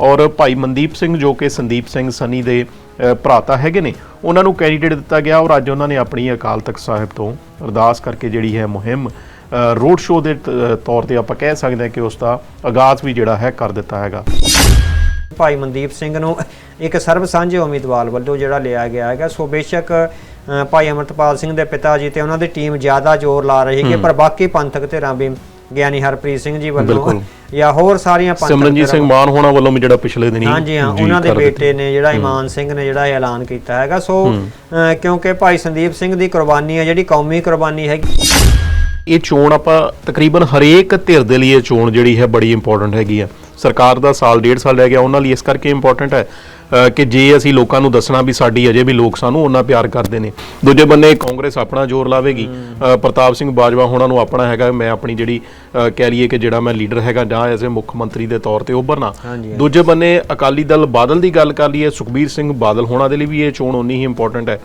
ਔਰ ਭਾਈ ਮਨਦੀਪ ਸਿੰਘ ਜੋ ਕਿ ਸੰਦੀਪ ਸਿੰਘ ਸਨੀ ਦੇ ਭਰਾਤਾ ਹੈਗੇ ਨੇ ਉਹਨਾਂ ਨੂੰ ਕੈਂਡੀਡੇਟ ਦਿੱਤਾ ਗਿਆ ਔਰ ਅੱਜ ਉਹਨਾਂ ਨੇ ਆਪਣੀ ਅਕਾਲ ਤਖਤ ਸਾਹਿਬ ਤੋਂ ਅਰਦਾਸ ਕਰਕੇ ਜਿਹੜੀ ਹੈ ਮੁਹਿੰਮ ਰੋਡ ਸ਼ੋਅ ਦੇ ਤੌਰ ਤੇ ਆਪਾਂ ਕਹਿ ਸਕਦੇ ਹਾਂ ਕਿ ਉਸ ਦਾ ਆਗਾਜ਼ ਵੀ ਜਿਹੜਾ ਹੈ ਕਰ ਦਿੱਤਾ ਹੈਗਾ। ਭਾਈ ਮਨਦੀਪ ਸਿੰਘ ਨੂੰ ਇੱਕ ਸਰਬ ਸਾਂਝੇ ਉਮੀਦਵਾਰ ਵੱਲੋਂ ਜਿਹੜਾ ਲਿਆ ਗਿਆ ਹੈਗਾ ਸੋ ਬੇਸ਼ੱਕ ਭਾਈ ਅਮਰਤਪਾਲ ਸਿੰਘ ਦੇ ਪਿਤਾ ਜੀ ਤੇ ਉਹਨਾਂ ਦੀ ਟੀਮ ਜ਼ਿਆਦਾ ਜ਼ੋਰ ਲਾ ਰਹੀ ਹੈ ਪਰ ਬਾਕੀ ਪੰਥਕ ਧਿਰਾਂ ਵੀ ਗਿਆਨੀ ਹਰਪ੍ਰੀਤ ਸਿੰਘ ਜੀ ਵੱਲੋਂ ਬਿਲਕੁਲ। ਜਾਂ ਹੋਰ ਸਾਰੀਆਂ ਪੰਥਕ ਸਿਮਰਨਜੀਤ ਸਿੰਘ ਮਾਨ ਹੋਣਾ ਵੱਲੋਂ ਵੀ ਜਿਹੜਾ ਪਿਛਲੇ ਦਿਨੀ ਹਾਂਜੀ ਹਾਂ ਜੀ ਉਹਨਾਂ ਦੇ ਕਰ ਦਿੱਤਾ। ਬੇਟੇ ਨੇ ਜਿਹੜਾ ਇਮਾਨ ਸਿੰਘ ਨੇ ਜਿਹੜਾ ਇਹ ਐਲਾਨ ਕੀਤਾ ਹੈਗਾ। ਸੋ ਅ, ਕਿਉਂਕਿ ਭਾਈ ਸੰਦੀਪ ਸਿੰਘ ਦੀ ਕੁਰਬਾਨੀ ਹੈ ਜਿਹੜੀ ਕੌਮੀ ਕੁਰਬਾਨੀ ਹੈਗੀ। ਇਹ ਚੋਣ ਆਪਾਂ ਤਕਰੀਬਨ ਹਰੇਕ ਧਿਰ ਦੇ ਲਈ ਇਹ ਚੋਣ ਜਿਹੜੀ ਹੈ ਬੜੀ ਇੰਪੋਰਟੈਂਟ ਹੈਗੀ ਆ। ਸਰਕਾਰ ਦਾ ਸਾਲ ਡੇਢ ਸਾਲ ਰਹਿ ਗਿਆ ਉਹਨਾਂ ਲਈ ਇਸ ਕਰਕੇ ਇੰਪੋਰਟੈਂਟ ਹੈ ਕਿ ਜੇ ਅਸੀਂ ਲੋਕਾਂ ਨੂੰ ਦੱਸਣਾ ਵੀ ਸਾਡੀ ਅਜੇ ਵੀ ਲੋਕ ਸਾਨੂੰ ਉਹਨਾਂ ਪਿਆਰ ਕਰਦੇ ਨੇ। ਦੂਜੇ ਬੰਨੇ ਕਾਂਗਰਸ ਆਪਣਾ ਜ਼ੋਰ ਲਾਵੇਗੀ। ਪ੍ਰਤਾਪ ਸਿੰਘ ਬਾਜਵਾ ਹੋਣਾ ਨੂੰ ਆਪਣਾ ਹੈਗਾ ਮੈਂ ਆਪਣੀ ਜਿਹੜੀ ਕਹਿ ਲਈਏ ਕਿ ਜਿਹੜਾ ਮੈਂ ਲੀਡਰ ਹੈਗਾ ਜਾਂ ਐਜ਼ ਅ ਮੁੱਖ ਮੰਤਰੀ ਦੇ ਤੌਰ ਤੇ ਉੱਭਰਨਾ। ਦੂਜੇ ਬੰਨੇ ਅਕਾਲੀ ਦਲ ਬਾਦਲ ਦੀ ਗੱਲ ਕਰ ਲਈਏ ਸੁਖਬੀਰ ਸਿੰਘ ਬਾਦਲ ਹੋਣਾ ਦੇ ਲਈ ਵੀ ਇਹ ਚੋਣ ਉਨੀ ਹੀ ਇੰਪੋਰਟੈਂਟ ਹੈ।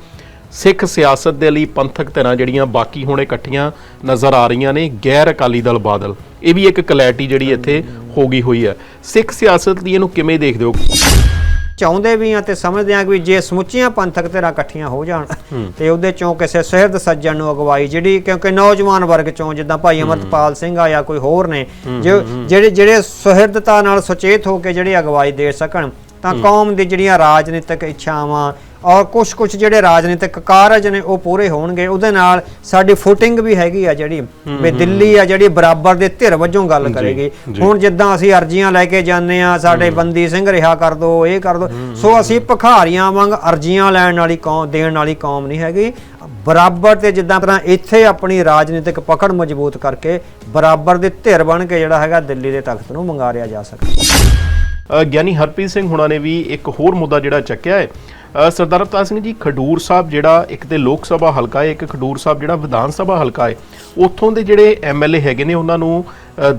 ਸਿੱਖ ਸਿਆਸਤ ਦੇ ਲਈ ਪੰਥਕ ਧਿਰਾਂ ਜਿਹੜੀਆਂ ਬਾਕੀ ਹੁਣ ਇਕੱਠੀਆਂ ਨਜ਼ਰ ਆ ਰਹੀਆਂ ਨੇ ਗੈਰ ਅਕਾਲੀ ਦਲ ਬਾਦਲ। ਇਹ ਵੀ ਇੱਕ ਕਲੈਰਿਟੀ ਜਿਹੜੀ ਇੱਥੇ ਹੋ ਗਈ ਹੋਈ ਹੈ। ਸਿੱਖ ਸਿਆਸਤ ਦੀ ਇਹਨੂੰ ਕਿਵੇਂ ਦੇਖਦੇ ਹੋ? ਚਾਹੁੰਦੇ ਵੀ ਆ ਤੇ ਸਮਝਦੇ ਆ ਕਿ ਜੇ ਸਮੁੱਚੀਆਂ ਪੰਥਕ ਧਿਰਾਂ ਇਕੱਠੀਆਂ ਹੋ ਜਾਣ ਤੇ ਉਹਦੇ ਚੋਂ ਕਿਸੇ ਸਹਿਰਦ ਸੱਜਣ ਨੂੰ ਅਗਵਾਈ ਜਿਹੜੀ ਕਿਉਂਕਿ ਨੌਜਵਾਨ ਵਰਗ ਚੋਂ ਜਿੱਦਾਂ ਭਾਈ ਅਮਰਤਪਾਲ ਸਿੰਘ ਆ ਜਾਂ ਕੋਈ ਹੋਰ ਨੇ ਜਿਹੜੇ ਜਿਹੜੇ ਸੁਹਿਰਦਤਾ ਨਾਲ ਸੁਚੇਤ ਹੋ ਕੇ ਜਿਹੜੀ ਅਗਵਾਈ ਦੇ ਸਕਣ ਤਾਂ ਕੌਮ ਦੀ ਜਿਹੜੀਆਂ ਰਾਜਨੀਤਿਕ ਇੱਛਾਵਾਂ ਔਰ ਕੁਝ ਕੁਝ ਜਿਹੜੇ ਰਾਜਨੀਤਿਕ ਕਾਰਜ ਨੇ ਉਹ ਪੂਰੇ ਹੋਣਗੇ। ਉਹਦੇ ਨਾਲ ਸਾਡੀ ਫੁਟਿੰਗ ਵੀ ਹੈਗੀ ਆ ਜਿਹੜੀ। ਵੀ ਦਿੱਲੀ ਆ ਜਿਹੜੀ ਬਰਾਬਰ ਦੇ ਧਿਰ ਵਜੋਂ ਗੱਲ ਕਰੇਗੀ। ਹੁਣ ਜਿੱਦਾਂ ਅਸੀਂ ਅਰਜ਼ੀਆਂ ਲੈ ਕੇ ਜਾਂਦੇ ਆ ਸਾਡੇ ਬੰਦੀ ਸਿੰਘ ਰਿਹਾ ਕਰ ਦੋ ਇਹ ਕਰ ਦੋ। ਸੋ ਅਸੀਂ ਭਖਾਰੀਆਂ ਵਾਂਗ ਅਰਜ਼ੀਆਂ ਲੈਣ ਵਾਲੀ ਕੌਮ ਦੇਣ ਵਾਲੀ ਕੌਮ ਨਹੀਂ ਹੈਗੀ। ਬਰਾਬਰ ਤੇ ਜਿੱਦਾਂ ਤਰ੍ਹਾਂ ਇੱਥੇ ਆਪਣੀ ਰਾਜਨੀਤਿਕ ਪਕੜ ਮਜ਼ਬੂਤ ਕਰਕੇ ਬਰਾਬਰ ਦੇ ਧਿਰ ਬਣ ਕੇ ਜਿਹੜਾ ਹੈਗਾ ਦਿੱਲੀ ਦੇ ਤਖਤ ਨੂੰ ਮੰਗਾਰਿਆ ਜਾ ਸਕਦਾ। ਗਿਆਨੀ ਹਰਪ੍ਰੀਤ ਸਿੰਘ ਹੁਣਾਂ ਨੇ ਵੀ ਇੱਕ ਹੋਰ ਮੁੱਦਾ ਜਿਹੜਾ ਚੱਕਿਆ ਹੈ। ਸਰਦਾਰ ਅਵਤਾਰ ਸਿੰਘ ਜੀ ਖਡੂਰ ਸਾਹਿਬ ਜਿਹੜਾ ਇੱਕ ਤੇ ਲੋਕ ਸਭਾ ਹਲਕਾ ਹੈ ਇੱਕ ਖਡੂਰ ਸਾਹਿਬ ਜਿਹੜਾ ਵਿਧਾਨ ਸਭਾ ਹਲਕਾ ਹੈ ਉੱਥੋਂ ਦੇ ਜਿਹੜੇ ਐਮਐਲਏ ਹੈਗੇ ਨੇ ਉਹਨਾਂ ਨੂੰ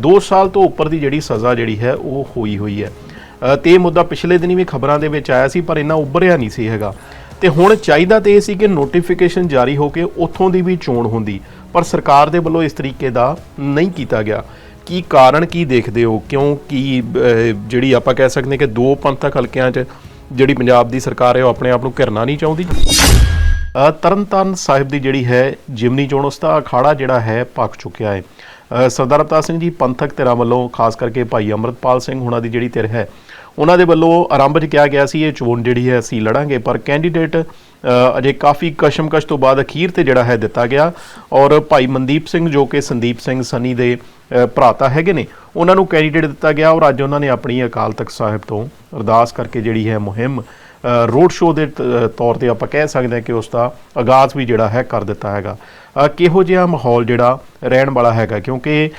2 ਸਾਲ ਤੋਂ ਉੱਪਰ ਦੀ ਜਿਹੜੀ ਸਜ਼ਾ ਜਿਹੜੀ ਹੈ ਉਹ ਹੋਈ ਹੋਈ ਹੈ। ਅ, ਤੇ ਇਹ ਮੁੱਦਾ ਪਿਛਲੇ ਦਿਨੀ ਵੀ ਖਬਰਾਂ ਦੇ ਵਿੱਚ ਆਇਆ ਸੀ ਪਰ ਇੰਨਾ ਉੱਭਰਿਆ ਨਹੀਂ ਸੀ ਹੈਗਾ। ਤੇ ਹੁਣ ਚਾਹੀਦਾ ਤੇ ਇਹ ਸੀ ਕਿ ਨੋਟੀਫਿਕੇਸ਼ਨ ਜਾਰੀ ਹੋ ਕੇ ਉੱਥੋਂ ਦੀ ਵੀ ਚੋਣ ਹੁੰਦੀ ਪਰ ਸਰਕਾਰ ਦੇ ਵੱਲੋਂ ਇਸ ਤਰੀਕੇ ਦਾ ਨਹੀਂ ਕੀਤਾ ਗਿਆ। ਕੀ ਕਾਰਨ ਕੀ ਦੇਖਦੇ ਹੋ? ਕਿਉਂ ਕੀ ਜਿਹੜੀ ਆਪਾਂ ਕਹਿ ਸਕਦੇ ਹਾਂ ਕਿ ਦੋ ਪੰਥਕ ਹਲਕਿਆਂ 'ਚ ਜਿਹੜੀ ਪੰਜਾਬ ਦੀ ਸਰਕਾਰ ਹੈ ਉਹ ਆਪਣੇ ਆਪ ਨੂੰ ਘਿਰਨਾ ਨਹੀਂ ਚਾਹੁੰਦੀ। ਅ, ਤਰਨਤਾਰਨ ਸਾਹਿਬ ਦੀ ਜਿਹੜੀ ਹੈ ਜਿਮਨੀ ਚੋਣ ਉਸ ਦਾ ਅਖਾੜਾ ਜਿਹੜਾ ਹੈ ਪੱਕ ਚੁੱਕਿਆ ਹੈ। ਸਰਦਾਰ ਅਵਤਾਰ ਸਿੰਘ ਜੀ ਪੰਥਕ ਧਿਰਾਂ ਵੱਲੋਂ, ਖਾਸ ਕਰਕੇ ਭਾਈ ਅਮਰਤਪਾਲ ਸਿੰਘ ਹੁਣਾਂ ਦੀ ਜਿਹੜੀ ਧਿਰ ਹੈ, ਉਹਨਾਂ ਦੇ ਵੱਲੋਂ ਆਰੰਭ 'ਚ ਕਿਹਾ ਗਿਆ ਸੀ, ਇਹ ਚੋਣ ਜਿਹੜੀ ਹੈ ਅਸੀਂ ਲੜਾਂਗੇ, ਪਰ ਕੈਂਡੀਡੇਟ ਅਜੇ ਕਾਫੀ ਕਸ਼ਮਕਸ਼ ਤੋਂ ਬਾਅਦ ਅਖੀਰ ਤੇ ਜਿਹੜਾ ਹੈ ਦਿੱਤਾ ਗਿਆ। ਔਰ ਭਾਈ ਮਨਦੀਪ ਸਿੰਘ ਜੋ ਕਿ ਸੰਦੀਪ ਸਿੰਘ ਸਨੀ ਦੇ ਭਰਾਤਾ ਹੈਗੇ ਨੇ, ਉਹਨਾਂ ਨੂੰ ਕੈਂਡੀਡੇਟ ਦਿੱਤਾ ਗਿਆ ਔਰ ਅੱਜ ਉਹਨਾਂ ਨੇ ਆਪਣੀ ਅਕਾਲ ਤਖਤ ਸਾਹਿਬ ਤੋਂ ਅਰਦਾਸ ਕਰਕੇ ਜਿਹੜੀ ਹੈ ਮੁਹਿੰਮ ਰੋਡ ਸ਼ੋਅ ਦੇ ਤੌਰ ਤੇ ਆਪਾਂ ਕਹਿ ਸਕਦੇ ਹਾਂ ਕਿ ਉਸ ਦਾ ਆਗਾਜ਼ ਵੀ ਜਿਹੜਾ ਹੈ ਕਰ ਦਿੱਤਾ ਹੈਗਾ। ਕਿਹੋ ਜਿਹਾ ਮਾਹੌਲ ਜਿਹੜਾ ਰਹਿਣ ਵਾਲਾ ਹੈਗਾ? ਕਿਉਂਕਿ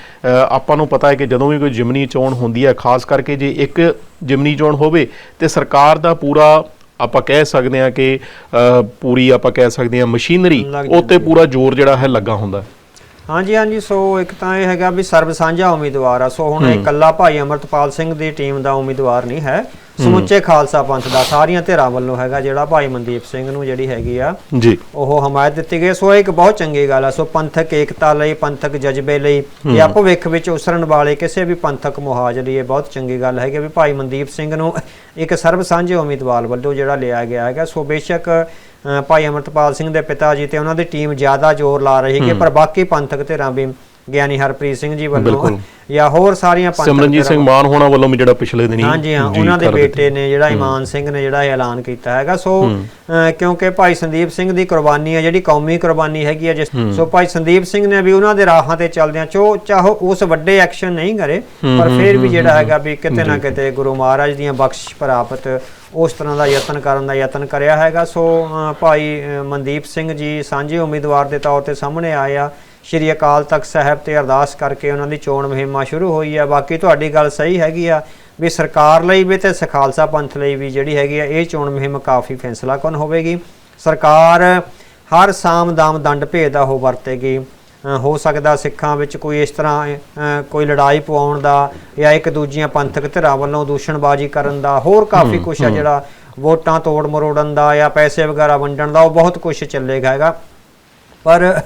ਆਪਾਂ ਨੂੰ ਪਤਾ ਹੈ ਕਿ ਜਦੋਂ ਵੀ ਕੋਈ ਜਿਮਨੀ ਚੋਣ ਹੁੰਦੀ ਹੈ ਖਾਸ ਕਰਕੇ ਜੇ ਇੱਕ ਜਿਮਨੀ ਚੋਣ ਹੋਵੇ ਤੇ ਸਰਕਾਰ ਦਾ ਪੂਰਾ ਆਪਾਂ ਕਹਿ ਸਕਦੇ ਹਾਂ ਕਿ ਪੂਰੀ ਆਪਾਂ ਕਹਿ ਸਕਦੇ ਹਾਂ ਮਸ਼ੀਨਰੀ ਲੱਗ ਉਹ ਤੇ ਪੂਰਾ ਜ਼ੋਰ ਜਿਹੜਾ ਹੈ ਲੱਗਾ ਹੁੰਦਾ ਹੈ। ਹਾਂਜੀ ਹਾਂਜੀ ਸੋ ਇੱਕ ਤਾਂ ਇਹ ਹੈਗਾ ਵੀ ਸਰਬ ਸਾਂਝਾ ਉਮੀਦਵਾਰ ਆ। ਸੋ ਹੁਣ ਇਕੱਲਾ ਭਾਈ ਅਮਰਤਪਾਲ ਸਿੰਘ ਦੀ ਟੀਮ ਦਾ ਉਮੀਦਵਾਰ ਨਹੀਂ ਹੈ। ਸਮੁੱਚੇ ਖਾਲਸਾ ਪੰਥ ਦਾ ਸਾਰੀਆਂ ਧਿਰਾਂ ਵੱਲੋਂ ਹੈਗਾ ਜਿਹੜਾ ਭਾਈ ਮਨਦੀਪ ਸਿੰਘ ਨੂੰ ਜਿਹੜੀ ਹੈਗੀ ਆ ਜੀ। ਉਹ ਹਮਾਇਤ ਦਿੱਤੀ ਗਈ ਸੋ ਇੱਕ ਬਹੁਤ ਚੰਗੀ ਗੱਲ ਆ। ਸੋ ਪੰਥਕ ਏਕਤਾ ਲਈ ਪੰਥਕ ਜਜ਼ਬੇ ਲਈ ਜਾਂ ਭਵਿੱਖ ਵਿੱਚ ਉਸਰਨ ਵਾਲੇ ਕਿਸੇ ਵੀ ਪੰਥਕ ਮੁਹਾਜ ਲਈ ਇਹ ਬਹੁਤ ਚੰਗੀ ਗੱਲ ਹੈ ਕਿ ਵੀ ਭਾਈ ਮਨਦੀਪ ਸਿੰਘ ਨੂੰ ਇੱਕ ਸਰਬ ਸਾਂਝੇ ਉਮੀਦਵਾਰ ਵੱਲੋਂ ਜਿਹੜਾ ਲਿਆ ਗਿਆ ਹੈਗਾ। ਸੋ ਬੇਸ਼ੱਕ ਭਾਈ ਅਮਰਤਪਾਲ ਸਿੰਘ ਦੇ ਪਿਤਾ ਜੀ ਤੇ ਉਹਨਾਂ ਦੀ ਟੀਮ ਜ਼ਿਆਦਾ ਜ਼ੋਰ ਲਾ ਰਹੀ ਹੈ। ਪਰ ਬਾਕੀ ਪੰਥਕ ਧਿਰਾਂ ਵੀ ਗਿਆਨੀ ਹਰਪ੍ਰੀਤ ਸਿੰਘ ਜੀ ਵੱਲੋਂ ਬਿਲਕੁਲ। ਜਾਂ ਹੋਰ ਸਾਰੀਆਂ ਪੰਥਕ ਸਿਮਰਨਜੀਤ ਸਿੰਘ ਮਾਨ ਹੋਣਾ ਵੱਲੋਂ ਵੀ ਜਿਹੜਾ ਪਿਛਲੇ ਦਿਨੀ ਹਾਂਜੀ ਹਾਂ ਜੀ ਉਹਨਾਂ ਦੇ ਕਰ ਦਿੱਤਾ। ਬੇਟੇ ਨੇ ਜਿਹੜਾ ਇਮਾਨ ਸਿੰਘ ਨੇ ਜਿਹੜਾ ਇਹ ਐਲਾਨ ਕੀਤਾ ਹੈਗਾ। ਸੋ ਕਿਉਂਕਿ ਭਾਈ ਸੰਦੀਪ ਸਿੰਘ ਦੀ ਕੁਰਬਾਨੀ ਹੈ ਜਿਹੜੀ ਕੌਮੀ ਕੁਰਬਾਨੀ ਹੈਗੀ ਹੈ ਜਿਸ ਸੋ ਭਾਈ ਸੰਦੀਪ ਸਿੰਘ ਨੇ ਵੀ ਉਹਨਾਂ ਦੇ ਰਾਹਾਂ ਤੇ ਚੱਲਦਿਆਂ ਚੋ ਚਾਹੋ ਉਸ ਵੱਡੇ ਐਕਸ਼ਨ ਨਹੀਂ ਕਰੇ ਪਰ ਫਿਰ ਵੀ ਜਿਹੜਾ ਹੈਗਾ ਵੀ ਕਿਤੇ ਨਾ ਕਿਤੇ ਗੁਰੂ ਮਹਾਰਾਜ ਦੀਆਂ ਬਖਸ਼ਿਸ਼ ਪ੍ਰਾਪਤ ਉਸ ਤਰ੍ਹਾਂ ਦਾ ਯਤਨ ਕਰਨ ਦਾ ਯਤਨ ਕਰਿਆ ਹੈਗਾ। ਸੋ ਭਾਈ ਮਨਦੀਪ ਸਿੰਘ ਜੀ ਸਾਂਝੇ ਉਮੀਦਵਾਰ ਦੇ ਤੌਰ ਤੇ ਸਾਹਮਣੇ ਆਏ ਆ। ਸ਼੍ਰੀ ਅਕਾਲ ਤਖਤ ਸਾਹਿਬ ਤੇ ਅਰਦਾਸ ਕਰਕੇ ਉਹਨਾਂ ਦੀ ਚੋਣ ਮੁਹਿੰਮਾਂ ਸ਼ੁਰੂ ਹੋਈ ਆ। ਬਾਕੀ ਤੁਹਾਡੀ ਗੱਲ ਸਹੀ ਹੈਗੀ ਆ ਵੀ ਸਰਕਾਰ ਲਈ ਵੀ ਤੇ ਸਖਾਲਸਾ ਪੰਥ ਲਈ ਵੀ ਜਿਹੜੀ ਹੈਗੀ ਆ ਇਹ ਚੋਣ ਮੁਹਿੰਮ ਕਾਫੀ ਫੈਸਲਾਕੁਨ ਹੋਵੇਗੀ। ਸਰਕਾਰ ਹਰ ਸਾਮ ਦਾਮ ਦੰਡ ਭੇਦ ਦਾ ਉਹ ਵਰਤੇਗੀ। ਹੋ ਸਕਦਾ ਸਿੱਖਾਂ ਵਿੱਚ ਕੋਈ ਇਸ ਤਰ੍ਹਾਂ ਕੋਈ ਲੜਾਈ ਪਵਾਉਣ ਦਾ ਜਾਂ ਇੱਕ ਦੂਜੀਆਂ ਪੰਥਕ ਧਿਰਾਂ ਵੱਲੋਂ ਦੂਸ਼ਣਬਾਜ਼ੀ ਕਰਨ ਦਾ ਹੋਰ ਕਾਫੀ ਕੁਝ ਆ ਜਿਹੜਾ ਵੋਟਾਂ ਤੋੜ ਮਰੋੜਨ ਦਾ ਜਾਂ ਪੈਸੇ ਵਗੈਰਾ ਵੰਡਣ ਦਾ ਉਹ ਬਹੁਤ ਕੁਝ ਚੱਲੇਗਾ ਹੈਗਾ। ਪਰ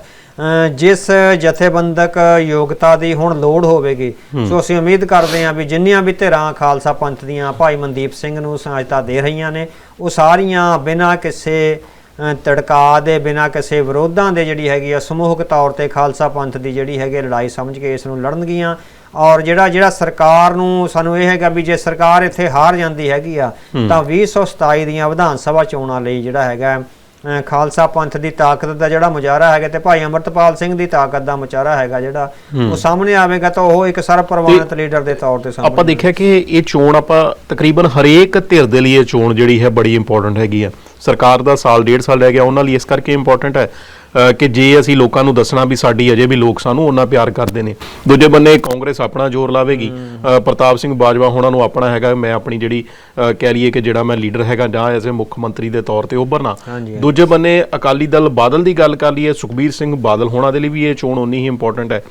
ਜਿਸ ਜਥੇਬੰਦਕ ਯੋਗਤਾ ਦੀ ਹੁਣ ਲੋੜ ਹੋਵੇਗੀ ਸੋ ਅਸੀਂ ਉਮੀਦ ਕਰਦੇ ਹਾਂ ਵੀ ਜਿੰਨੀਆਂ ਵੀ ਧਿਰਾਂ ਖਾਲਸਾ ਪੰਥ ਦੀਆਂ ਭਾਈ ਮਨਦੀਪ ਸਿੰਘ ਨੂੰ ਸਹਾਇਤਾ ਦੇ ਰਹੀਆਂ ਨੇ ਉਹ ਸਾਰੀਆਂ ਬਿਨਾਂ ਕਿਸੇ ਤੜਕਾ ਦੇ ਬਿਨਾਂ ਕਿਸੇ ਵਿਰੋਧਾਂ ਦੇ ਜਿਹੜੀ ਹੈਗੀ ਆ ਸਮੂਹਕ ਤੌਰ ਤੇ ਖਾਲਸਾ ਪੰਥ ਦੀ ਜਿਹੜੀ ਹੈਗੀ ਲੜਾਈ ਸਮਝ ਕੇ ਇਸ ਨੂੰ ਲੜਨਗੀਆਂ। ਔਰ ਜਿਹੜਾ ਜਿਹੜਾ ਸਰਕਾਰ ਨੂੰ ਸਾਨੂੰ ਇਹ ਹੈਗਾ ਵੀ ਜੇ ਸਰਕਾਰ ਇੱਥੇ ਹਾਰ ਜਾਂਦੀ ਹੈਗੀ ਆ ਤਾਂ 2027 ਦੀਆਂ ਵਿਧਾਨ ਸਭਾ ਚੋਣਾਂ ਲਈ ਜਿਹੜਾ ਹੈਗਾ ਖਾਲਸਾ ਪੰਥ ਦੀ ਤਾਕਤ ਦਾ ਜਿਹੜਾ ਮੁਜ਼ਾਹਰਾ ਹੈਗਾ ਤੇ ਭਾਈ ਅਮਰਤਪਾਲ ਸਿੰਘ ਦੀ ਤਾਕਤ ਦਾ ਮੁਜ਼ਾਹਰਾ ਹੈਗਾ ਜਿਹੜਾ ਉਹ ਸਾਹਮਣੇ ਆਵੇਗਾ ਤਾਂ ਉਹ ਇੱਕ ਸਰਪ੍ਰਵਾਨਿਤ ਲੀਡਰ ਦੇ ਤੌਰ ਤੇ ਸਾਹਮਣੇ ਆਪਾਂ ਦੇਖਿਆ ਕਿ ਇਹ ਚੋਣ ਆਪਾਂ ਤਕਰੀਬਨ ਹਰੇਕ ਧਿਰ ਦੇ ਲਈ ਇਹ ਚੋਣ ਜਿਹੜੀ ਹੈ ਬੜੀ ਇੰਪੋਰਟੈਂਟ ਹੈਗੀ ਆ। ਸਰਕਾਰ ਦਾ ਸਾਲ ਡੇਢ ਸਾਲ ਰਹਿ ਗਿਆ ਉਹਨਾਂ ਲਈ ਇਸ ਕਰਕੇ ਇੰਪੋਰਟੈਂਟ ਹੈ। ਕਿ ਜੇ ਅਸੀਂ ਲੋਕਾਂ ਨੂੰ ਦੱਸਣਾ ਵੀ ਸਾਡੀ ਅਜੇ ਵੀ ਲੋਕ ਸਾਨੂੰ ਉਹਨਾਂ ਪਿਆਰ ਕਰਦੇ ਨੇ। ਦੂਜੇ ਬੰਨੇ ਕਾਂਗਰਸ ਆਪਣਾ ਜ਼ੋਰ ਲਾਵੇਗੀ। ਪ੍ਰਤਾਪ ਸਿੰਘ ਬਾਜਵਾ ਹੋਣਾ ਨੂੰ ਆਪਣਾ ਹੈਗਾ ਮੈਂ ਆਪਣੀ ਜਿਹੜੀ ਕਹਿ ਲਈਏ ਕਿ ਜਿਹੜਾ ਮੈਂ ਲੀਡਰ ਹੈਗਾ ਜਾਂ ਐਜ਼ ਮੁੱਖ ਮੰਤਰੀ ਦੇ ਤੌਰ ਤੇ ਉੱਭਰਨਾ। ਦੂਜੇ ਬੰਨੇ ਅਕਾਲੀ ਦਲ ਬਾਦਲ ਦੀ ਗੱਲ ਕਰ ਲਈਏ ਸੁਖਬੀਰ ਸਿੰਘ ਬਾਦਲ ਹੋਣਾ ਦੇ ਲਈ ਵੀ ਇਹ ਚੋਣ ਉਨੀ ਹੀ ਇੰਪੋਰਟੈਂਟ ਹੈ।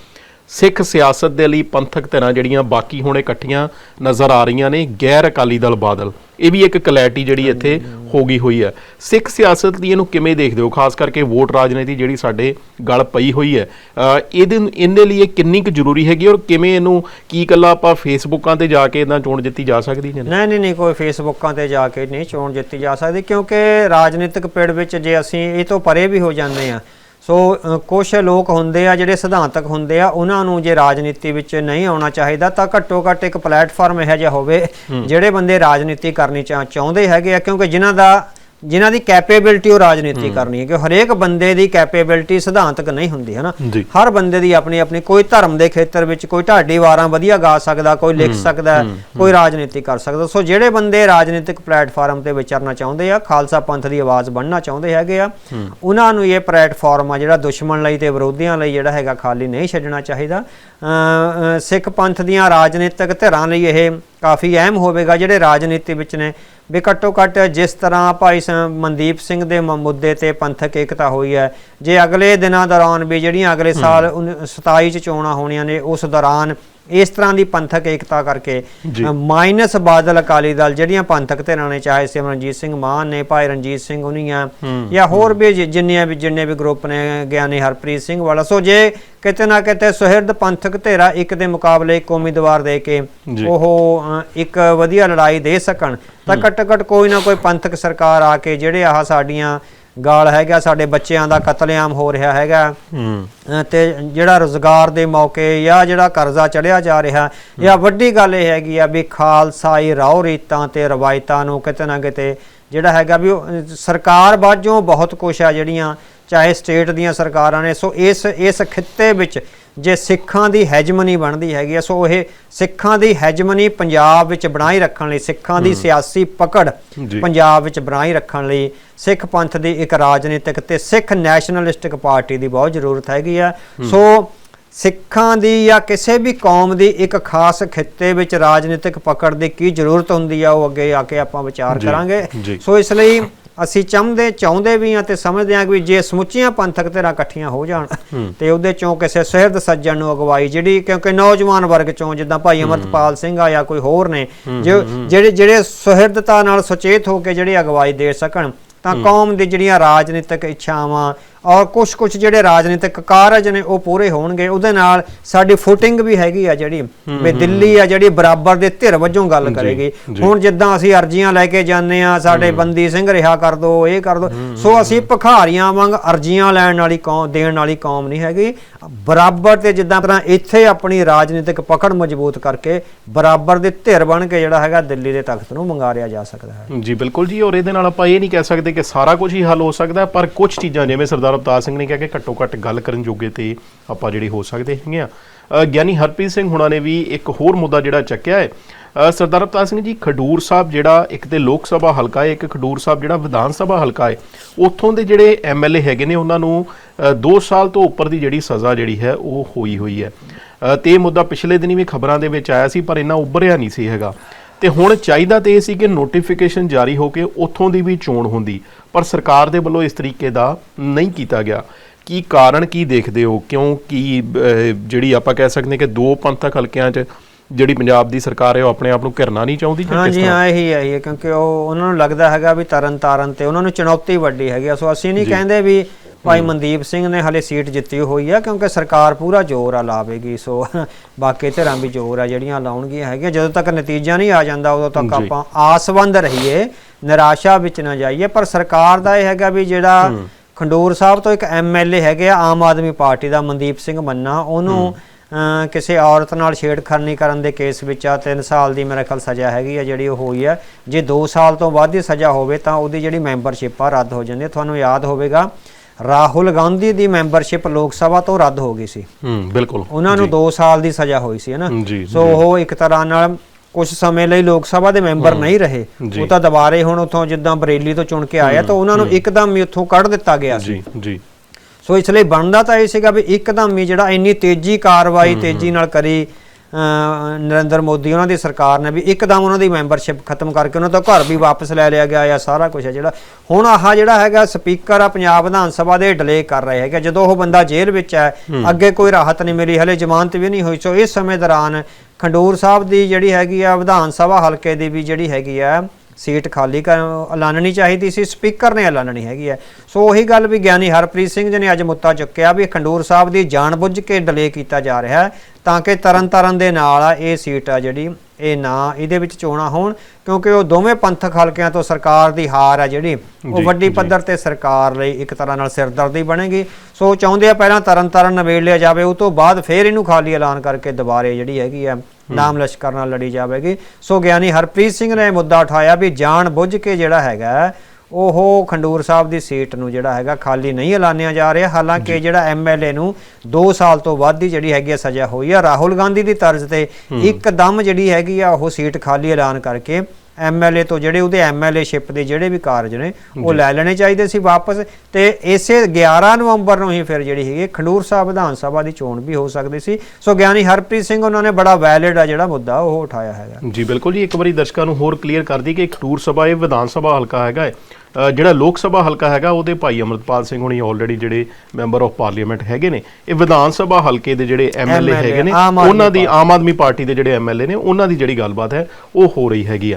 ਸਿੱਖ ਸਿਆਸਤ ਦੇ ਲਈ ਪੰਥਕ ਧਿਰਾਂ ਜਿਹੜੀਆਂ ਬਾਕੀ ਹੁਣ ਇਕੱਠੀਆਂ ਨਜ਼ਰ ਆ ਰਹੀਆਂ ਨੇ, ਗੈਰ ਅਕਾਲੀ ਦਲ ਬਾਦਲ। ਇਹ ਵੀ ਇੱਕ ਕਲੈਰਿਟੀ ਜਿਹੜੀ ਇੱਥੇ ਹੋ ਗਈ ਹੋਈ ਹੈ। ਸਿੱਖ ਸਿਆਸਤ ਦੀ ਇਹਨੂੰ ਕਿਵੇਂ ਦੇਖਦੇ ਹੋ? ਖਾਸ ਕਰਕੇ ਵੋਟ ਰਾਜਨੀਤੀ ਜਿਹੜੀ ਸਾਡੇ ਗਲ ਪਈ ਹੋਈ ਹੈ। ਇਹਦੇ ਇਹਦੇ ਲਈ ਇਹ ਕਿੰਨੀ ਕੁ ਜ਼ਰੂਰੀ ਹੈਗੀ ਔਰ ਕਿਵੇਂ ਇਹਨੂੰ ਕੀ ਕੱਲਾ ਆਪਾਂ ਫੇਸਬੁੱਕਾਂ ਤੇ ਜਾ ਕੇ ਇਦਾਂ ਚੋਣ ਜਿੱਤੀ ਜਾ ਸਕਦੀ ਹੈ? ਨਹੀਂ ਨਹੀਂ ਨਹੀਂ, ਕੋਈ ਫੇਸਬੁੱਕਾਂ ਤੇ ਜਾ ਕੇ ਨਹੀਂ ਚੋਣ ਜਿੱਤੀ ਜਾ ਸਕਦੀ ਕਿਉਂਕਿ ਰਾਜਨੀਤਿਕ ਪਿੜ ਵਿੱਚ ਜੇ ਅਸੀਂ ਇਹ ਤੋਂ ਪਰੇ ਵੀ ਹੋ ਜਾਂਦੇ ਆ ਸੋ ਕੁਝ ਲੋਕ ਹੁੰਦੇ ਆ ਜਿਹੜੇ ਸਿਧਾਂਤਕ ਹੁੰਦੇ ਆ ਉਹਨਾਂ ਨੂੰ ਜੇ ਰਾਜਨੀਤੀ ਵਿੱਚ ਨਹੀਂ ਆਉਣਾ ਚਾਹੀਦਾ ਤਾਂ ਘੱਟੋ ਘੱਟ ਇੱਕ ਪਲੇਟਫਾਰਮ ਇਹੋ ਜਿਹਾ ਹੋਵੇ ਜਿਹੜੇ ਬੰਦੇ ਰਾਜਨੀਤੀ ਕਰਨੀ ਚਾਹੁੰਦੇ ਹੈਗੇ ਆ ਕਿਉਂਕਿ ਜਿਨ੍ਹਾਂ ਦਾ ਜਿਨ੍ਹਾਂ ਦੀ ਕੈਪੇਬਿਲਿਟੀ ਉਹ ਰਾਜਨੀਤੀ ਕਰਨੀ ਹੈ ਕਿ ਹਰੇਕ ਬੰਦੇ ਦੀ ਕੈਪੇਬਿਲਿਟੀ ਸਿਧਾਂਤਕ ਨਹੀਂ ਹੁੰਦੀ ਹੈ ਨਾ। ਹਰ ਬੰਦੇ ਦੀ ਆਪਣੀ ਆਪਣੀ ਕੋਈ ਧਰਮ ਦੇ ਖੇਤਰ ਵਿੱਚ ਕੋਈ ਢਾਡੀ ਵਾਰਾਂ ਵਧੀਆ ਗਾ ਸਕਦਾ ਕੋਈ ਲਿਖ ਸਕਦਾ ਕੋਈ ਰਾਜਨੀਤੀ ਕਰ ਸਕਦਾ। ਸੋ ਜਿਹੜੇ ਬੰਦੇ ਰਾਜਨੀਤਿਕ ਪਲੇਟਫਾਰਮ ਤੇ ਵਿਚਰਨਾ ਚਾਹੁੰਦੇ ਆ ਖਾਲਸਾ ਪੰਥ ਦੀ ਆਵਾਜ਼ ਬਣਨਾ ਚਾਹੁੰਦੇ ਹੈਗੇ ਆ ਉਹਨਾਂ ਨੂੰ ਇਹ ਪਲੇਟਫਾਰਮ ਆ ਜਿਹੜਾ ਦੁਸ਼ਮਣ ਲਈ ਤੇ ਵਿਰੋਧੀਆਂ ਲਈ ਜਿਹੜਾ ਹੈਗਾ ਖਾਲੀ ਨਹੀਂ ਛੱਡਣਾ ਚਾਹੀਦਾ। ਸਿੱਖ ਪੰਥ ਦੀਆਂ ਰਾਜਨੀਤਿਕ ਧਿਰਾਂ ਲਈ ਇਹ ਕਾਫੀ ਅਹਿਮ ਹੋਵੇਗਾ ਜਿਹੜੇ ਰਾਜਨੀਤੀ ਵਿੱਚ ਨੇ ਵੀ ਘੱਟੋ ਘੱਟ ਜਿਸ ਤਰ੍ਹਾਂ ਭਾਈ ਮਨਦੀਪ ਸਿੰਘ ਦੇ ਮੁੱਦੇ ਤੇ ਪੰਥਕ ਏਕਤਾ ਹੋਈ ਹੈ ਜੇ ਅਗਲੇ ਦਿਨਾਂ ਦੌਰਾਨ ਵੀ ਜਿਹੜੀਆਂ ਅਗਲੇ ਸਾਲ ਉਨ- 27 ਚ ਚੋਣਾਂ ਹੋਣੀਆਂ ਨੇ ਉਸ ਦੌਰਾਨ ਇਸ ਤਰ੍ਹਾਂ ਦੀ ਪੰਥਕ ਏਕਤਾ ਕਰਕੇ ਮਾਈਨਸ ਬਾਦਲ ਅਕਾਲੀ ਦਲ ਜਿਹੜੀਆਂ ਪੰਥਕ ਧਿਰਾਂ ਨੇ ਚਾਹੇ ਸਿਮਰਨਜੀਤ ਸਿੰਘ ਮਾਨ ਨੇ ਭਾਈ ਰਣਜੀਤ ਸਿੰਘ ਉਨੀਆਂ ਜਾਂ ਹੋਰ ਵੀ ਜਿੰਨੀਆਂ ਵੀ ਜਿੰਨੇ ਵੀ ਗਰੁੱਪ ਨੇ ਗਿਆਨੀ ਹਰਪ੍ਰੀਤ ਸਿੰਘ ਵਾਲਾ। ਸੋ ਜੇ ਕਿਤੇ ਨਾ ਕਿਤੇ ਸੁਹਿਰਦ ਪੰਥਕ ਧਿਰਾਂ ਇੱਕ ਦੇ ਮੁਕਾਬਲੇ ਇੱਕ ਉਮੀਦਵਾਰ ਦੇ ਕੇ। ਉਹ ਇੱਕ ਵਧੀਆ ਲੜਾਈ ਦੇ ਸਕਣ ਤਾਂ ਘੱਟੋ ਘੱਟ ਕੋਈ ਨਾ ਕੋਈ ਪੰਥਕ ਸਰਕਾਰ ਆ ਕੇ ਜਿਹੜੇ ਆਹ ਸਾਡੀਆਂ ਗਾਲ ਹੈਗਾ, ਸਾਡੇ ਬੱਚਿਆਂ ਦਾ ਕਤਲੇਆਮ ਹੋ ਰਿਹਾ ਹੈਗਾ। ਹੂੰ ਤੇ ਜਿਹੜਾ ਰੋਜ਼ਗਾਰ ਦੇ ਮੌਕੇ ਜਾਂ ਜਿਹੜਾ ਕਰਜ਼ਾ ਚੜਿਆ ਜਾ ਰਿਹਾ, ਜਾਂ ਵੱਡੀ ਗੱਲ ਇਹ ਹੈਗੀ ਆ ਵੀ ਖਾਲਸਾਈ ਰਾਉ ਰੀਤਾਂ ਤੇ ਰਵਾਇਤਾਂ ਨੂੰ ਕਿਤੇ ਨਾ ਕਿਤੇ ਜਿਹੜਾ ਹੈਗਾ ਵੀ ਸਰਕਾਰ ਬਾਝੋਂ ਬਹੁਤ ਕੁਛ ਆ ਜਿਹੜੀਆਂ, ਚਾਹੇ ਸਟੇਟ ਦੀਆਂ ਸਰਕਾਰਾਂ ਨੇ, ਸੋ ਇਸ ਇਸ ਖਿੱਤੇ ਵਿੱਚ ਜੇ ਸਿੱਖਾਂ ਦੀ ਹੈਜਮਨੀ ਬਣਦੀ ਹੈਗੀ ਆ ਸੋ ਇਹ ਸਿੱਖਾਂ ਦੀ ਹੈਜਮਨੀ ਪੰਜਾਬ ਵਿੱਚ ਬਣਾਈ ਰੱਖਣ ਲਈ ਸਿੱਖਾਂ ਦੀ ਸਿਆਸੀ ਪਕੜ। ਪੰਜਾਬ ਵਿੱਚ ਬਣਾਈ ਰੱਖਣ ਲਈ ਸਿੱਖ ਪੰਥ ਦੀ ਇੱਕ ਰਾਜਨੀਤਿਕ ਤੇ ਸਿੱਖ ਨੈਸ਼ਨਲਿਸਟਿਕ ਪਾਰਟੀ ਦੀ ਬਹੁਤ ਜ਼ਰੂਰਤ ਹੈਗੀ ਆ। ਸੋ ਸਿੱਖਾਂ ਦੀ ਜਾਂ ਕਿਸੇ ਵੀ ਕੌਮ ਦੀ ਇੱਕ ਖਾਸ ਖਿੱਤੇ ਵਿੱਚ ਰਾਜਨੀਤਿਕ ਪਕੜ ਦੀ ਕੀ ਜ਼ਰੂਰਤ ਹੁੰਦੀ ਆ ਉਹ ਅੱਗੇ ਆ ਕੇ ਆਪਾਂ ਵਿਚਾਰ ਕਰਾਂਗੇ। ਸੋ ਇਸ ਲਈ ਅਸੀਂ ਚਾਹੁੰਦੇ ਚਾਹੁੰਦੇ ਵੀ ਹਾਂ ਤੇ ਸਮਝਦੇ ਹਾਂ ਕਿ ਜੇ ਸਮੁੱਚੀਆਂ ਪੰਥਕ ਧਿਰਾਂ ਇਕੱਠੀਆਂ ਹੋ ਜਾਣ ਤੇ ਉਹਦੇ ਚੋਂ ਕਿਸੇ ਸਿਹਰਦ ਸੱਜਣ ਨੂੰ ਅਗਵਾਈ ਜਿਹੜੀ ਕਿਉਂਕਿ ਨੌਜਵਾਨ ਵਰਗ ਚੋਂ ਜਿੱਦਾਂ ਭਾਈ ਅਮਰਤਪਾਲ ਸਿੰਘ ਆ ਜਾਂ ਕੋਈ ਹੋਰ ਨੇ ਜਿਹੜੇ ਜਿਹੜੇ ਸੁਹਿਰਦਤਾ ਨਾਲ ਸੁਚੇਤ ਹੋ ਕੇ ਜਿਹੜੇ ਅਗਵਾਈ ਦੇ ਸਕਣ ਤਾਂ ਕੌਮ ਦੀ ਜਿਹੜੀਆਂ ਰਾਜਨੀਤਿਕ ਇੱਛਾਵਾਂ ਔਰ ਕੁਝ ਕੁਝ ਜਿਹੜੇ ਰਾਜਨੀਤਿਕ ਕਾਰਜ ਨੇ ਉਹ ਪੂਰੇ ਹੋਣਗੇ। ਉਹਦੇ ਨਾਲ ਸਾਡੀ ਫੁਟਿੰਗ ਵੀ ਹੈਗੀ ਆ ਜਿਹੜੀ ਵੀ ਦਿੱਲੀ ਆ ਜਿਹੜੀ ਬਰਾਬਰ ਦੇ ਧਿਰ ਵਜੋਂ ਗੱਲ ਕਰੇਗੀ। ਹੁਣ ਜਿੱਦਾਂ ਅਸੀਂ ਅਰਜ਼ੀਆਂ ਲੈ ਕੇ ਜਾਂਦੇ ਆ ਸਾਡੇ ਬੰਦੀ ਸਿੰਘ ਰਿਹਾ ਕਰ ਦੋ ਇਹ ਕਰ ਦੋ ਸੋ ਅਸੀਂ ਭਖਾਰੀਆਂ ਵਾਂਗ ਅਰਜ਼ੀਆਂ ਲੈਣ ਵਾਲੀ ਕੌਮ ਦੇਣ ਵਾਲੀ ਕੌਮ ਨਹੀਂ ਹੈਗੀ। ਬਰਾਬਰ ਤੇ ਜਿੱਦਾਂ ਤਰ੍ਹਾਂ ਇੱਥੇ ਆਪਣੀ ਰਾਜਨੀਤਿਕ ਪਕੜ ਮਜ਼ਬੂਤ ਕਰਕੇ ਬਰਾਬਰ ਦੇ ਧਿਰ ਬਣ ਕੇ ਜਿਹੜਾ ਹੈਗਾ ਦਿੱਲੀ ਦੇ ਤਖਤ ਨੂੰ ਮੰਗਾਰਿਆ ਜਾ ਸਕਦਾ ਹੈ। ਜੀ ਬਿਲਕੁਲ ਜੀ। ਔਰ ਇਹਦੇ ਨਾਲ ਆਪਾਂ ਇਹ ਨਹੀਂ ਕਹਿ ਸਕਦੇ ਕਿ ਸਾਰਾ ਕੁਝ ਹੀ ਹੱਲ ਹੋ ਸਕਦਾ ਪਰ ਕੁਝ ਚੀਜ਼ਾਂ ਜਿਵੇਂ ਸਰਦਾਰ ਅਵਤਾਰ ਸਿੰਘ ਨੇ ਕਿਹਾ ਕਿ ਘੱਟੋ ਘੱਟ ਗੱਲ ਕਰਨ ਜੋਗੇ ਤੇ ਆਪਾਂ ਜਿਹੜੇ ਹੋ ਸਕਦੇ ਹੈਗੇ ਆ। ਗਿਆਨੀ ਹਰਪ੍ਰੀਤ ਸਿੰਘ ਹੁਣਾਂ ਨੇ ਵੀ ਇੱਕ ਹੋਰ ਮੁੱਦਾ ਜਿਹੜਾ ਚੱਕਿਆ ਹੈ। ਸਰਦਾਰ ਅਵਤਾਰ ਸਿੰਘ ਜੀ ਖਡੂਰ ਸਾਹਿਬ ਜਿਹੜਾ ਇੱਕ ਤੇ ਲੋਕ ਸਭਾ ਹਲਕਾ ਹੈ ਇੱਕ ਖਡੂਰ ਸਾਹਿਬ ਜਿਹੜਾ ਵਿਧਾਨ ਸਭਾ ਹਲਕਾ ਹੈ ਉੱਥੋਂ ਦੇ ਜਿਹੜੇ ਐਮਐਲਏ ਹੈਗੇ ਨੇ ਉਹਨਾਂ ਨੂੰ 2 ਸਾਲ ਤੋਂ ਉੱਪਰ ਦੀ ਜਿਹੜੀ ਸਜ਼ਾ ਜਿਹੜੀ ਹੈ ਉਹ ਹੋਈ ਹੋਈ ਹੈ। ਅ, ਤੇ ਇਹ ਮੁੱਦਾ ਪਿਛਲੇ ਦਿਨੀ ਵੀ ਖਬਰਾਂ ਦੇ ਵਿੱਚ ਆਇਆ ਸੀ ਪਰ ਇੰਨਾ ਉੱਭਰਿਆ ਨਹੀਂ ਸੀ ਹੈਗਾ। ਤੇ ਹੁਣ ਚਾਹੀਦਾ ਤੇ ਇਹ ਸੀ ਕਿ ਨੋਟੀਫਿਕੇਸ਼ਨ ਜਾਰੀ ਹੋ ਕੇ ਉੱਥੋਂ ਦੀ ਵੀ ਚੋਣ ਹੁੰਦੀ ਪਰ ਸਰਕਾਰ ਦੇ ਵੱਲੋਂ ਇਸ ਤਰੀਕੇ ਦਾ ਨਹੀਂ ਕੀਤਾ ਗਿਆ। ਕੀ ਕਾਰਨ ਕੀ ਦੇਖਦੇ ਹੋ? ਕਿਉਂ ਕੀ ਅਹ, ਜਿਹੜੀ ਆਪਾਂ ਕਹਿ ਸਕਦੇ ਕਿ ਦੋ ਪੰਥਕ ਹਲਕਿਆਂ 'ਚ ਜਿਹੜੀ ਪੰਜਾਬ ਦੀ ਸਰਕਾਰ ਹੈ ਉਹ ਆਪਣੇ ਆਪ ਨੂੰ ਘਿਰਨਾ ਨਹੀਂ ਚਾਹੁੰਦੀ ਜਾਂ ਕਿਸ ਤਰ੍ਹਾਂ? ਹਾਂ ਇਹੀ ਹੈ ਇਹੀ ਹੈ, ਕਿਉਂਕਿ ਉਹ ਉਹਨਾਂ ਨੂੰ ਲੱਗਦਾ ਹੈਗਾ ਵੀ ਤਰਨ ਤਾਰਨ ਤੇ ਉਹਨਾਂ ਨੂੰ ਚੁਣੌਤੀ ਵੱਡੀ ਹੈਗੀ। ਸੋ ਅਸੀਂ ਨਹੀਂ ਕਹਿੰਦੇ ਵੀ ਭਾਈ ਮਨਦੀਪ ਸਿੰਘ ਨੇ ਹਲੇ ਸੀਟ ਜਿੱਤੀ ਹੋਈ ਆ ਕਿਉਂਕਿ ਸਰਕਾਰ ਪੂਰਾ ਜ਼ੋਰ ਆ ਲਾਵੇਗੀ ਸੋ ਬਾਕੀ ਧਿਰਾਂ ਵੀ ਜ਼ੋਰ ਆ ਜਿਹੜੀਆਂ ਲਾਉਣਗੀਆਂ ਹੈਗੀਆਂ। ਜਦੋਂ ਤੱਕ ਨਤੀਜਾ ਨਹੀਂ ਆ ਜਾਂਦਾ ਉਦੋਂ ਤੱਕ। ਆਪਾਂ ਆਸਵੰਦ ਰਹੀਏ ਨਿਰਾਸ਼ਾ ਵਿੱਚ ਨਾ ਜਾਈਏ। ਪਰ ਸਰਕਾਰ ਦਾ ਇਹ ਹੈਗਾ ਵੀ ਜਿਹੜਾ ਖੰਡੂਰ ਸਾਹਿਬ ਤੋਂ ਇੱਕ ਐਮਐਲਏ ਹੈਗੇ ਆ ਆਮ ਆਦਮੀ ਪਾਰਟੀ ਦਾ ਮਨਦੀਪ ਸਿੰਘ ਮੰਨਾ ਉਹਨੂੰ ਕਿਸੇ ਔਰਤ ਨਾਲ ਛੇੜਖਾਨੀ ਕਰਨ ਦੇ ਕੇਸ ਵਿੱਚ ਆ 3 ਸਾਲ ਦੀ ਮੇਰੇ ਖਿਆਲ ਸਜ਼ਾ ਹੈਗੀ ਆ ਜਿਹੜੀ ਉਹ ਹੋਈ ਆ। ਜੇ 2 ਸਾਲ ਤੋਂ ਵੱਧ ਦੀ ਸਜ਼ਾ ਹੋਵੇ ਤਾਂ ਉਹਦੀ ਜਿਹੜੀ ਮੈਂਬਰਸ਼ਿਪ ਆ ਰੱਦ ਹੋ ਜਾਂਦੀ ਤੁਹਾਨੂੰ ਯਾਦ ਹੋਵੇਗਾ ਰਾਹੁਲ ਗਾਂਧੀ ਦੀ ਮੈਂਬਰਸ਼ਿਪ ਲੋਕ ਸਭਾ ਤੋਂ ਰੱਦ ਹੋ ਗਈ ਸੀ। ਹੂੰ ਬਿਲਕੁਲ। ਉਹਨਾਂ ਨੂੰ 2 ਸਾਲ ਦੀ ਸਜ਼ਾ ਹੋਈ ਸੀ ਨਾ? ਜੀ, ਸੋ ਉਹ ਇੱਕ ਤਰ੍ਹਾਂ ਨਾਲ ਕੁਝ ਸਮੇਂ ਲਈ ਲੋਕ ਸਭਾ ਦੇ ਮੈਂਬਰ ਨਹੀਂ ਰਹੇ। ਉਹ ਤਾਂ ਦੁਬਾਰੇ ਹੁਣ ਉੱਥੋਂ ਜਿੱਦਾਂ ਬਰੇਲੀ ਤੋਂ ਚੁਣ ਕੇ ਆਇਆ ਤਾਂ ਉਹਨਾਂ ਨੂੰ ਇੱਕਦਮ ਹੀ ਉੱਥੋਂ ਕੱਢ ਦਿੱਤਾ ਗਿਆ ਸੀ। ਜੀ ਜੀ। ਸੋ ਇਸ ਲਈ ਬਣਦਾ ਤਾਂ ਇਹ ਸੀਗਾ ਵੀ ਇੱਕਦਮ ਹੀ ਜਿਹੜਾ ਇੰਨੀ ਤੇਜ਼ੀ ਕਾਰਵਾਈ ਤੇਜ਼ੀ ਨਾਲ ਕਰੀ ਨਰਿੰਦਰ ਮੋਦੀ ਉਹਨਾਂ ਦੀ ਸਰਕਾਰ ਨੇ ਵੀ ਇੱਕਦਮ ਉਹਨਾਂ ਦੀ ਮੈਂਬਰਸ਼ਿਪ ਖਤਮ ਕਰਕੇ ਉਹਨਾਂ ਤੋਂ ਘਰ ਵੀ ਵਾਪਸ ਲੈ ਲਿਆ ਗਿਆ ਆ ਸਾਰਾ ਕੁਝ ਹੈ ਜਿਹੜਾ। ਹੁਣ ਆਹ ਜਿਹੜਾ ਹੈਗਾ ਸਪੀਕਰ ਆ ਪੰਜਾਬ ਵਿਧਾਨ ਸਭਾ ਦੇ ਡਿਲੇ ਕਰ ਰਹੇ ਹੈਗੇ। ਜਦੋਂ ਉਹ ਬੰਦਾ ਜੇਲ੍ਹ ਵਿੱਚ ਹੈ ਅੱਗੇ ਕੋਈ ਰਾਹਤ ਨਹੀਂ ਮਿਲੀ ਹਲੇ ਜ਼ਮਾਨਤ ਵੀ ਨਹੀਂ ਹੋਈ। ਸੋ ਇਸ ਸਮੇਂ ਦੌਰਾਨ ਖੰਡੂਰ ਸਾਹਿਬ ਦੀ ਜਿਹੜੀ ਹੈਗੀ ਆ ਵਿਧਾਨ ਸਭਾ ਹਲਕੇ ਦੀ ਵੀ ਜਿਹੜੀ ਹੈਗੀ ਆ ਸੀਟ ਖਾਲੀ ਕਰ ਐਲਾਨਣੀ ਚਾਹੀਦੀ ਸੀ ਸਪੀਕਰ ਨੇ ਐਲਾਨਣੀ ਹੈਗੀ ਹੈ ਸੋ ਉਹੀ ਗੱਲ ਵੀ ਗਿਆਨੀ ਹਰਪ੍ਰੀਤ ਸਿੰਘ ਜੀ ਨੇ ਅੱਜ ਮੁੱਦਾ ਚੁੱਕਿਆ ਵੀ ਖੰਡੂਰ ਸਾਹਿਬ ਦੀ ਜਾਣਬੁੱਝ ਕੇ ਡਿਲੇ ਕੀਤਾ ਜਾ ਰਿਹਾ ਹੈ। ਤਾਂ ਕਿ ਤਰਨਤਾਰਨ ਦੇ ਨਾਲ ਆ ਇਹ ਸੀਟ ਆ ਜਿਹੜੀ ਇਹ ਨਾ ਇਹਦੇ ਵਿੱਚ ਚੋਣਾਂ ਹੋਣ ਕਿਉਂਕਿ ਉਹ ਦੋਵੇਂ ਪੰਥਕ ਹਲਕਿਆਂ ਤੋਂ ਸਰਕਾਰ ਦੀ ਹਾਰ ਆ ਜਿਹੜੀ ਉਹ ਵੱਡੀ। ਪੱਧਰ ਤੇ ਸਰਕਾਰ ਲਈ ਇੱਕ ਤਰ੍ਹਾਂ ਨਾਲ ਸਿਰਦਰਦੀ ਬਣੇਗੀ। ਸੋ ਚਾਹੁੰਦੇ ਆ ਪਹਿਲਾਂ ਤਰਨਤਾਰਨ ਨਵੇੜ ਲਿਆ ਜਾਵੇ ਉਹ ਤੋਂ ਬਾਅਦ ਫੇਰ ਇਹਨੂੰ ਖਾਲੀ ਐਲਾਨ ਕਰਕੇ ਦੁਬਾਰੇ ਜਿਹੜੀ ਹੈਗੀ ਆ ਨਾਮ ਲਸ਼ਕਰ ਨਾਲ ਲੜੀ ਜਾਵੇਗੀ। ਸੋ ਗਿਆਨੀ ਹਰਪ੍ਰੀਤ ਸਿੰਘ ਨੇ ਮੁੱਦਾ ਉਠਾਇਆ ਵੀ ਜਾਣ ਬੁੱਝ ਕੇ ਜਿਹੜਾ ਹੈਗਾ ਉਹ ਖੰਡੂਰ ਸਾਹਿਬ ਦੀ ਸੀਟ ਨੂੰ ਜਿਹੜਾ ਹੈਗਾ ਖਾਲੀ ਨਹੀਂ ਐਲਾਨਿਆ ਜਾ ਰਿਹਾ। ਹਾਲਾਂਕਿ ਜਿਹੜਾ ਐਮਐਲਏ ਨੂੰ 2 ਸਾਲ ਤੋਂ ਵੱਧ ਦੀ ਜਿਹੜੀ ਹੈਗੀ ਸਜ਼ਾ ਹੋਈ ਆ ਰਾਹੁਲ ਗਾਂਧੀ ਦੀ ਤਰਜ਼ ਤੇ ਇੱਕਦਮ ਜਿਹੜੀ ਹੈਗੀ ਆ ਉਹ ਸੀਟ ਖਾਲੀ ਐਲਾਨ ਕਰਕੇ ਐਮਐਲਏ ਤੋਂ ਜਿਹੜੇ ਉਹਦੇ ਐਮਐਲਏ ਸ਼ਿਪ ਦੇ ਜਿਹੜੇ ਵੀ ਕਾਰਜ ਨੇ ਉਹ ਲੈ ਲੈਣੇ ਚਾਹੀਦੇ ਸੀ ਵਾਪਸ ਤੇ ਇਸੇ 11 ਨਵੰਬਰ ਨੂੰ ਹੀ ਫਿਰ ਜਿਹੜੀ ਹੈਗੀ ਖੰਡੂਰ ਸਾਹਿਬ ਵਿਧਾਨ ਸਭਾ ਦੀ ਚੋਣ ਵੀ ਹੋ ਸਕਦੀ ਸੀ। ਸੋ ਗਿਆਨੀ ਹਰਪ੍ਰੀਤ ਸਿੰਘ ਉਹਨਾਂ ਨੇ ਬੜਾ ਵੈਲਿਡ ਆ ਜਿਹੜਾ ਮੁੱਦਾ ਉਹ ਉਠਾਇਆ ਹੈਗਾ। ਜੀ ਬਿਲਕੁਲ ਜੀ ਇੱਕ ਵਾਰੀ ਦਰਸ਼ਕਾਂ ਨੂੰ ਹੋਰ ਕਲੀਅਰ ਕਰ ਦਈਏ ਕਿ ਖਡੂਰ ਸਭਾ ਇਹ ਵਿਧਾਨ ਸਭਾ ਹਲਕਾ ਹੈਗਾ ਹੈ। ਜਿਹੜਾ ਲੋਕ ਸਭਾ ਹਲਕਾ ਹੈਗਾ ਉਹਦੇ ਭਾਈ ਅਮਰਪਾਲ ਸਿੰਘ ਹੁਣੀ ਆਲਰੇਡੀ ਜਿਹੜੇ ਮੈਂਬਰ ਆਫ ਪਾਰਲੀਮੈਂਟ ਹੈਗੇ ਨੇ ਇਹ ਵਿਧਾਨ ਸਭਾ ਹਲਕੇ ਦੇ ਜਿਹੜੇ ਐਮਐਲਏ ਹੈਗੇ ਨੇ ਉਹਨਾਂ ਦੀ ਆਮ ਆਦਮੀ ਪਾਰਟੀ ਦੇ ਜਿਹੜੇ ਐਮਐਲਏ ਨੇ ਉਹਨਾਂ ਦੀ ਜਿਹੜੀ ਗੱਲਬਾਤ ਹੈ ਉਹ ਹੋ ਰਹੀ ਹੈਗੀ ਆ।